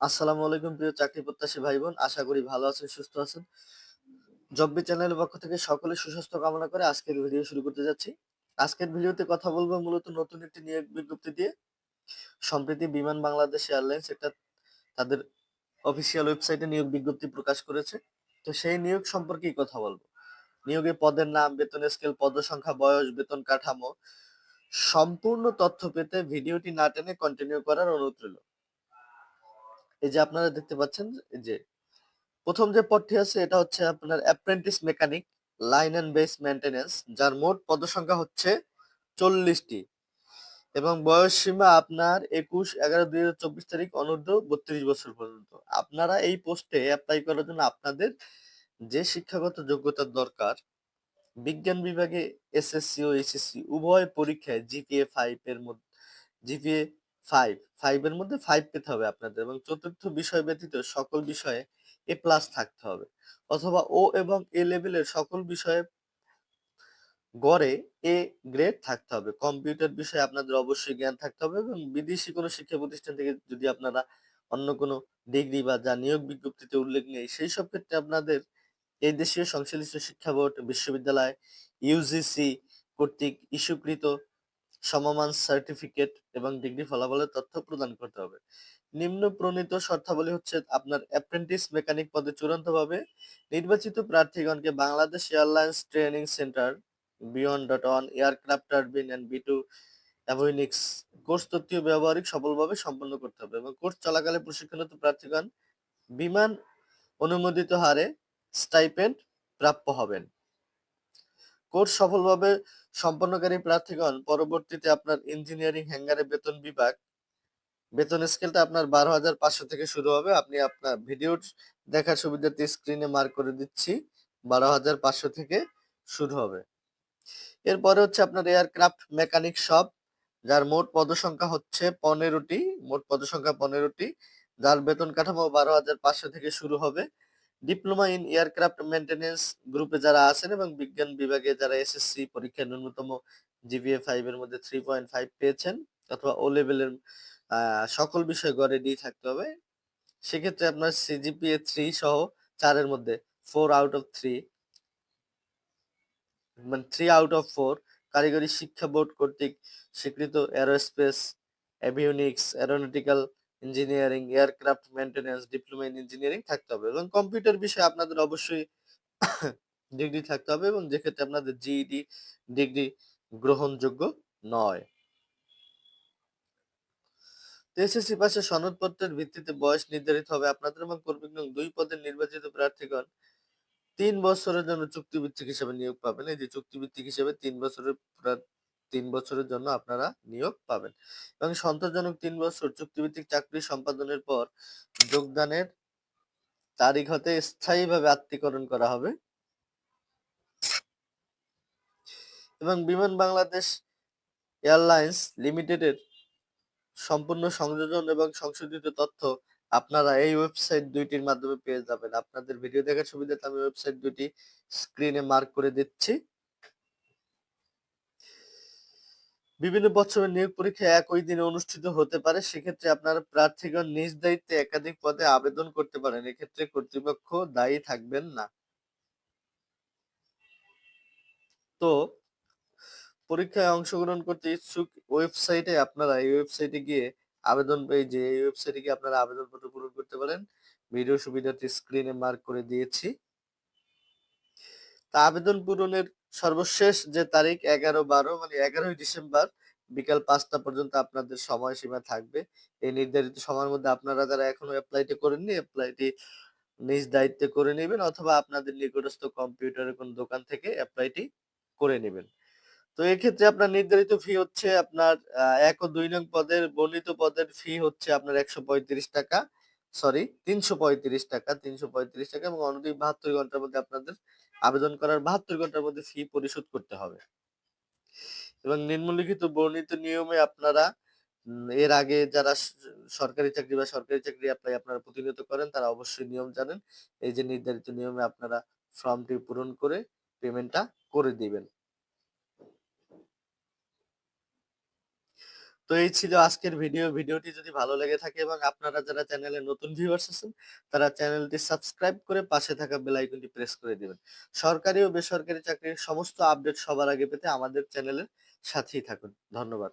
আসসালামু আলাইকুম প্রিয় চাকরি প্রত্যাশী ভাই বোন আশা করি ভালো আছেন, সুস্থ আছেন। জব্বি চ্যানেলের পক্ষ থেকে সকলে সুস্বাস্থ্য কামনা করে আজকের ভিডিও শুরু করতে যাচ্ছি। আজকের ভিডিওতে কথা বলব মূলত নতুন একটি নিয়োগ বিজ্ঞপ্তি দিয়ে। সম্প্রতি বিমান বাংলাদেশ এয়ারলাইন্স একটা তাদের অফিসিয়াল ওয়েবসাইটে নিয়োগ বিজ্ঞপ্তি প্রকাশ করেছে। তো সেই নিয়োগ সম্পর্কেই কথা বলব। নিয়োগে পদের নাম, বেতন স্কেল পদ সংখ্যা বয়স, বেতন কাঠামো, সম্পূর্ণ তথ্য পেতে ভিডিওটি না টেনে কন্টিনিউ করার অনুরোধ রইল। এই যে আপনারা দেখতে পাচ্ছেন যে, প্রথম যে পদটি আছে এটা হচ্ছে আপনার apprentice mechanic line and base maintenance যার মোট পদসংখ্যা হচ্ছে চল্লিশটি এবং বয়স সীমা আপনার একুশ, এগারো, দুই হাজার চব্বিশ তারিখ অনূর্ধ্ব বত্রিশ বছর পর্যন্ত। আপনারা এই পোস্টে অ্যাপ্লাই করার জন্য আপনাদের যে শিক্ষাগত যোগ্যতার দরকার, বিজ্ঞান বিভাগে এসএসসি ও এসএসসি উভয় পরীক্ষায় জিপিএ ফাইভ এর মধ্যে জিপিএ ফাইভ ফাইভের মধ্যে ফাইভ পেতে হবে আপনাদের এবং চতুর্থ বিষয় ব্যতীত সকল বিষয়ে এ প্লাস থাকতে হবে। অথবা ও এবং এ লেভেলের সকল বিষয়ে গড়ে এ গ্রেড থাকতে হবে। কম্পিউটার বিষয়ে আপনাদের অবশ্যই জ্ঞান থাকতে হবে এবং বিদেশি কোনো শিক্ষা প্রতিষ্ঠান থেকে যদি আপনারা অন্য কোনো ডিগ্রি বা যা নিয়োগ বিজ্ঞপ্তিতে উল্লেখ নেই, সেই সব ক্ষেত্রে আপনাদের এই দেশীয় সংশ্লিষ্ট শিক্ষা বোর্ড, বিশ্ববিদ্যালয় ইউজিসি কর্তৃক ইস্যুকৃত সমমান সার্টিফিকেট এবং ডিগ্রি ফলাফলের তথ্য প্রদান করতে হবে। নিম্ন প্রণীত শর্তাবলী হচ্ছে আপনার অ্যাপ্রেন্টিস মেকানিক পদে চূড়ান্তভাবে নির্বাচিত প্রার্থীগণকে Bangladesh airlines training centre, beyond dot on, aircraft turbine and B two avionics course তথ্যীয় ব্যবহারিক সফলভাবে সম্পন্ন করতে হবে এবং কোর্স চলাকালে প্রশিক্ষণরত প্রার্থীগণ বিমান অনুমোদিত হারে স্টাইপেন্ড প্রাপ্য হবেন। কোর্স সফলভাবে সম্পন্নকারী প্রার্থীগণ, পরবর্তীতে আপনার ইঞ্জিনিয়ারিং হ্যাঙ্গারে বেতন বিভাগ, বেতন স্কেলটা আপনার বারো হাজার পাঁচশো থেকে শুরু হবে। আপনি আপনার ভিডিও দেখার সুবিধার্থে স্ক্রিনে মার্ক করে দিচ্ছি, বারো হাজার পাঁচশো থেকে শুরু হবে। এরপরে হচ্ছে আপনার এয়ারক্রাফট মেকানিক শপ যার মোট পদসংখ্যা হচ্ছে পনেরোটি, মোট পদসংখ্যা পনেরোটি, যার বেতন কাঠামো বারো হাজার পাঁচশো থেকে শুরু হবে। ডিপ্লোমা ইন এয়ারক্রাফট মেনটেন্যান্স গ্রুপে যারা আছেন এবং বিজ্ঞান বিভাগে যারা এসএসসি পরীক্ষায় ন্যূনতম জিপিএ ফাইভ এর মধ্যে থ্রি পয়েন্ট ফাইভ পেয়েছেন অথবা ও লেভেলের সকল বিষয় গড়ে ডি থাকতে হবে। সেক্ষেত্রে আপনার সিজিপিএ থ্রি সহ চারের মধ্যে ফোর আউট অফ থ্রি মানে থ্রি আউট অফ ফোর কারিগরি শিক্ষা বোর্ড কর্তৃক স্বীকৃত aerospace avionics aeronautical engineering, aircraft maintenance diploma in engineering থাকতে হবে এবং কম্পিউটার বিষয়ে আপনাদের অবশ্যই ডিগ্রি থাকতে হবে এবং যেক্ষেত্রে আপনাদের জিইডি ডিগ্রি গ্রহণযোগ্য নয়। এসএসসি পাশে সনদপত্রের ভিত্তিতে বয়স নির্ধারিত হবে আপনাদের এবং কর্মী দুই পদের নির্বাচিত প্রার্থীগণ তিন বছরের জন্য চুক্তিভিত্তিক হিসেবে নিয়োগ পাবেন। এই যে চুক্তিভিত্তিক হিসেবে তিন বছরের তিন বছরের জন্য আপনারা নিয়োগ পাবেন। এবং সন্তোষজনক তিন বছর চুক্তিভিত্তিক চাকরি সম্পাদনের পর যোগদানের তারিখ হতে স্থায়ীভাবে আত্মীকরণ করা হবে। এবং বিমান বাংলাদেশ এয়ারলাইন্স লিমিটেডের সম্পূর্ণ সংযোজন এবং সংশোধিত তথ্য আপনারা এই ওয়েবসাইট দুইটির মাধ্যমে পেয়ে যাবেন। আপনাদের ভিডিও দেখার সুবিধাতে আমি ওয়েবসাইট দুটি স্ক্রিনে মার্ক করে দিচ্ছি। বিভিন্ন বছরের নিয়োগ পরীক্ষা একই দিনে অনুষ্ঠিত হতে পারে। সেক্ষেত্রে আপনার প্রার্থীগণ নিজ দায়িত্বে একাধিক পদে আবেদন করতে পারেন। এক্ষেত্রে কর্তৃপক্ষ দায়ী থাকবেন না। তো, পরীক্ষায় অংশগ্রহণ করতে ইচ্ছুক ওয়েবসাইটে আপনারা এই ওয়েবসাইটে গিয়ে আবেদন, এই যে এই ওয়েবসাইটে গিয়ে আপনারা আবেদনপত্র পূরণ করতে পারেন। ভিডিও সুবিধাটি স্ক্রিনে মার্ক করে দিয়েছি। তা আবেদন পূরণের সর্বশেষ যে তারিখ এগারো বারো মানে এগারোই ডিসেম্বর বিকাল পাঁচটা পর্যন্ত আপনাদের সময়সীমা থাকবে। এই নির্ধারিত সময়ের মধ্যে আপনারা যারা এখনও অ্যাপ্লাইটি করেননি অ্যাপ্লাইটি নিজ দায়িত্বে করে নেবেন অথবা আপনাদের নিকটস্থ কম্পিউটারের কোন দোকান থেকে অ্যাপ্লাইটি করে নেবেন। তো এক্ষেত্রে আপনার নির্ধারিত ফি হচ্ছে আপনার এক ও দুই নং পদের বর্ণিত পদের ফি হচ্ছে আপনার একশো পঁয়ত্রিশ টাকা সরি তিনশো পঁয়ত্রিশ টাকা, তিনশো পঁয়ত্রিশ টাকা এবং অনধিক বাহাত্তর ঘণ্টার মধ্যে আপনাদের আবেদন করার বাহাত্তর ঘণ্টার মধ্যে ফি পরিশোধ করতে হবে। এবং নিম্নলিখিত বর্ণিত নিয়মে আপনারা এর আগে যারা সরকারি চাকরি বা সরকারি চাকরি অ্যাপ্লাই আপনারা প্রতিনিয়ত করেন, তারা অবশ্যই নিয়ম জানেন। এই যে নির্ধারিত নিয়মে আপনারা ফর্মটি পূরণ করে পেমেন্টটা করে দিবেন। তো এই ছিল আজকের ভিডিও। ভিডিওটি যদি ভালো লেগে থাকে এবং আপনারা যারা চ্যানেলে নতুন ভিউয়ার্স আছেন, তারা চ্যানেলটি সাবস্ক্রাইব করে পাশে থাকা বেল আইকনটি প্রেস করে দিবেন। সরকারি ও বেসরকারি চাকরির সমস্ত আপডেট সবার আগে পেতে আমাদের চ্যানেলের সাথেই থাকুন। ধন্যবাদ।